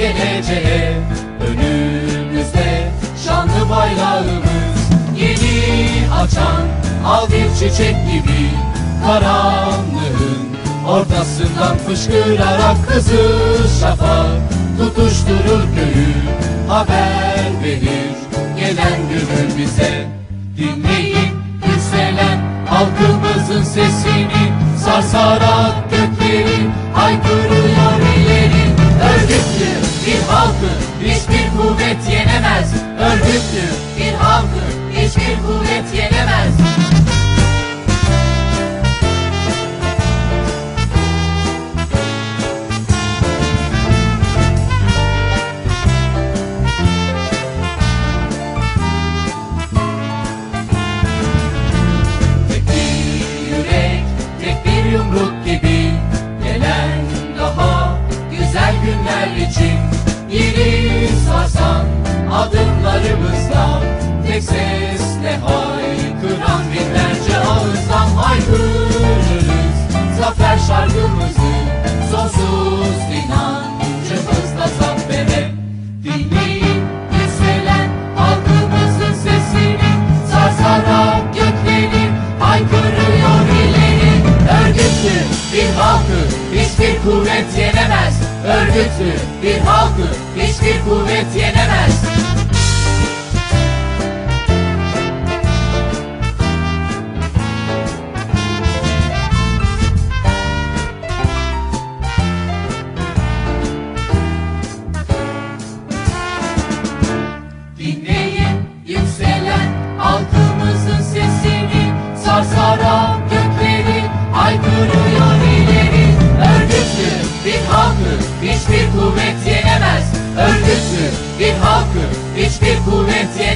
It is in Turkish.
geleceğe Önümüzde şanlı bayrağımız Yeni açan al bir çiçek gibi Karanlığın ortasından fışkırarak kızıl şafak Tutuşturur köyü. Haber verir Gelen günü bize. Dinleyin yükselen Halkımızın sesini sarsarak gökleri Haykırıyor günler için Yeri sarsan adımlarımızla Tek sesle haykıran binlerce ağızdan haykırırız. Zafer şarkımızı sonsuz inancımızla zafere Dinleyin yükselen halkımızın sesini Sarsarak gökleri haykırıyor ileri Örgütlü bir halkı hiçbir kuvvet Örgütlü bir halkı hiçbir kuvvet yenemez recurrencia.